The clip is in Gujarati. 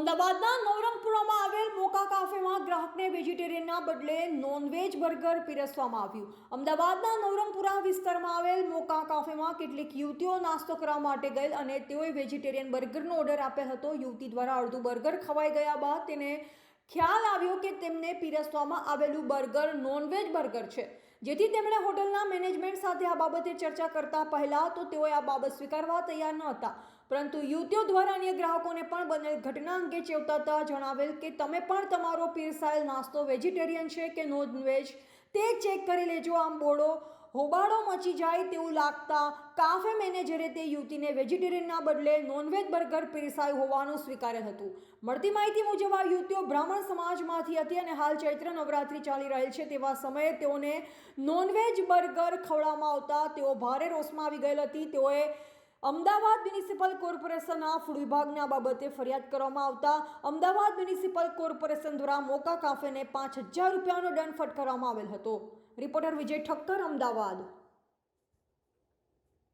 અમદાવાદના નવરંગપુરામાં આવેલ મોકા કાફેમાં ગ્રાહકને વેજીટેરિયનના બદલે નોનવેજ બર્ગર પીરસવામાં આવ્યું. અમદાવાદના નવરંગપુરા વિસ્તારમાં આવેલ મોકા કાફેમાં કેટલીક યુવતીઓ નાસ્તો કરવા માટે ગયેલ અને તેઓએ વેજીટેરિયન બર્ગરનો ઓર્ડર આપ્યો હતો. યુવતી દ્વારા અડધું બર્ગર ખવાઈ ગયા બાદ તેને ખ્યાલ આવ્યો કે તેમને પીરસવામાં આવેલું બર્ગર નોનવેજ બર્ગર છે. જેથી તેમણે હોટલના મેનેજમેન્ટ સાથે આ બાબતે ચર્ચા કરતા પહેલા તો તેઓએ આ બાબત સ્વીકારવા તૈયાર ન હતા. પરંતુ યુવતીઓ દ્વારા અન્ય ગ્રાહકોને પણ બનેલ ઘટના અંગે ચેવતાતા જણાવેલ કે તમે પણ તમારો પીરસાયેલ નાસ્તો વેજીટેરિયન છે કે નોનવેજ, તે ચેક કરી લેજો આમ બોડો હોબાળો મચી જાય તેવું લાગતા કાફે મેનેજરે તે યુવતીને વેજીટેરિયનના બદલે નોનવેજ બર્ગર પીરસાયું હોવાનું સ્વીકાર્યું હતું. મળતી માહિતી મુજબ આ યુવતીઓ બ્રાહ્મણ સમાજમાંથી હતી અને હાલ ચૈત્ર નવરાત્રિ ચાલી રહેલ છે તેવા સમયે તેઓને નોનવેજ બર્ગર ખવડાવવામાં આવતા તેઓ ભારે રોષમાં આવી ગયેલ હતી. તેઓએ અમદાવાદ મ્યુનિસિપલ કોર્પોરેશનના ફૂડ વિભાગના બાબતે ફરિયાદ કરવામાં આવતા અમદાવાદ મ્યુનિસિપલ કોર્પોરેશન દ્વારા મોકા કાફેને પાંચ હજાર રૂપિયાનો દંડ ફટકારવામાં આવેલ હતો. રિપોર્ટર વિજય ઠક્કર, અમદાવાદ.